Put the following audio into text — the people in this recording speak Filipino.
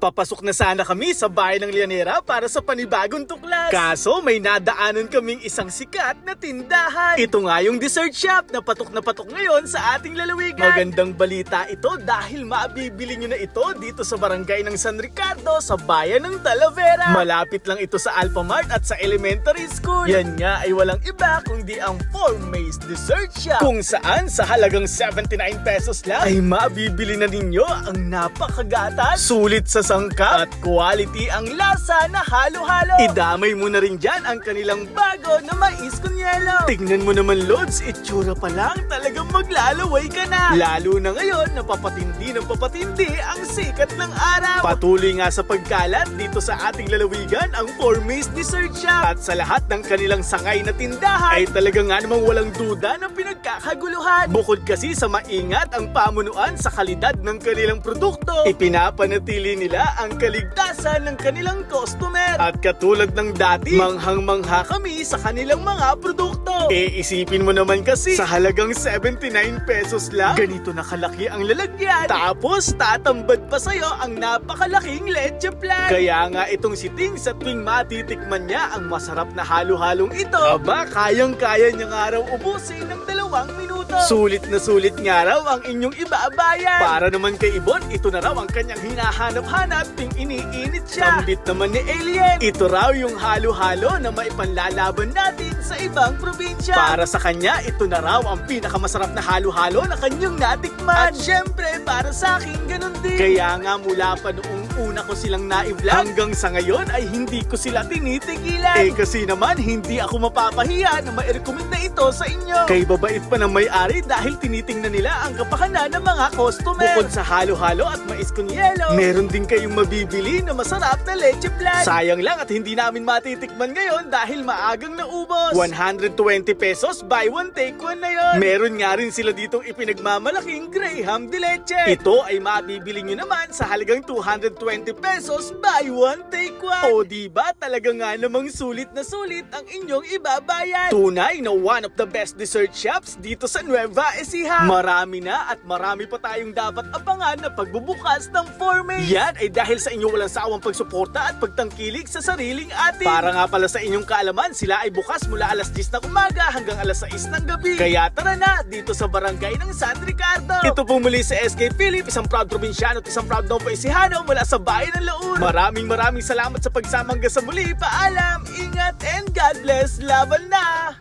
Papasok na sana kami sa bahay ng Lianera para sa panibagong tuklas. Kaso may nadaanan kaming isang sikat na tindahan. Ito nga yung dessert shop na patok na patok ngayon sa ating lalawigan. Magandang balita ito dahil maabibili nyo na ito dito sa barangay ng San Ricardo sa bayan ng Talavera. Malapit lang ito sa Alphamart at sa elementary school. Yan nga ay walang iba kundi ang Four Maze Dessert Shop. Kung saan sa halagang 79 pesos lang ay mabibili na ninyo ang napakagata, sulit sa sangka at quality ang lasa na halo-halo. Idamay mo na rin dyan ang kanilang bago na mais con yelo. Tignan mo naman Lods, itsura pa lang talagang maglalaway ka na. Lalo na ngayon na papatindi ng papatindi ang sikat ng araw. Patuloy nga sa pagkalat dito sa ating lalawigan ang Four Maze Dessert Shop. At sa lahat ng kanilang sangay na tindahan ay talaga nga namang walang duda na pinagkakaguluhan. Bukod kasi sa maingat ang pamunuan sa kalidad ng kanilang produkto, ipinapanatili nila ang kaligtasan ng kanilang customer. At katulad ng dati, manghang-mangha kami sa kanilang mga produkto. E isipin mo naman kasi, sa halagang 79 pesos lang, ganito na kalaki ang lalagyan. Tapos tatambad pa sa'yo ang napakalaking leche plan. Kaya nga itong si Ting sa tuwing matitikman niya ang masarap na halo-halong ito, aba kayang-kaya niya nga raw ubusin ng dalawang minuto. Sulit na sulit nga raw ang inyong ibaabayan. Para naman kay Ibon, ito na raw ang kanyang hinahanap-hanap ting iniinit siya. Ambit naman ni Alien, ito raw yung halo-halo na maipanlalaban natin sa ibang probinsya. Para sa kanya, ito na raw ang pinakamasarap na halo-halo na kanyang natikman. At syempre, para sa akin, ganun din. Kaya nga mula pa noong una ko silang na-vlog, hanggang sa ngayon ay hindi ko sila tinitigilan. Eh kasi naman, hindi ako mapapahiya na ma-recommend na ito sa inyo. Kay babait pa ng may-ari dahil tinitingnan nila ang kapakanan ng mga customer. Bukod sa halo-halo at mais con yelo, meron din kayong mabibili na masarap na leche plan. Sayang lang at hindi namin matitikman ngayon dahil maagang naubos. 120 pesos, buy one take one na yon. Meron nga rin sila ditong ipinagmamalaking Graham de Leche. Ito ay mabibili nyo naman sa halagang 220 pesos, buy one take one. O diba talaga nga namang sulit na sulit ang inyong ibabayan. Tunay na one of the best dessert shops dito sa Nueva Ecija. Marami na at marami pa tayong dapat abangan na pagbubukas ng Forme. Yan ay dahil sa inyong walang sawang pagsuporta at pagtangkilik sa sariling atin. Para nga pala sa inyong kaalaman, sila ay bukas mula alas 10 ng umaga hanggang alas 6 ng gabi. Kaya tara na dito sa barangay ng San Ricardo. Ito po muli sa SK Philip, isang proud probinsyano at isang proud Novo Ecijano mula sa bayan ng Laun. Maraming maraming salamat sa pagsamang sa muli. Paalam, ingat, and God bless. Laban na!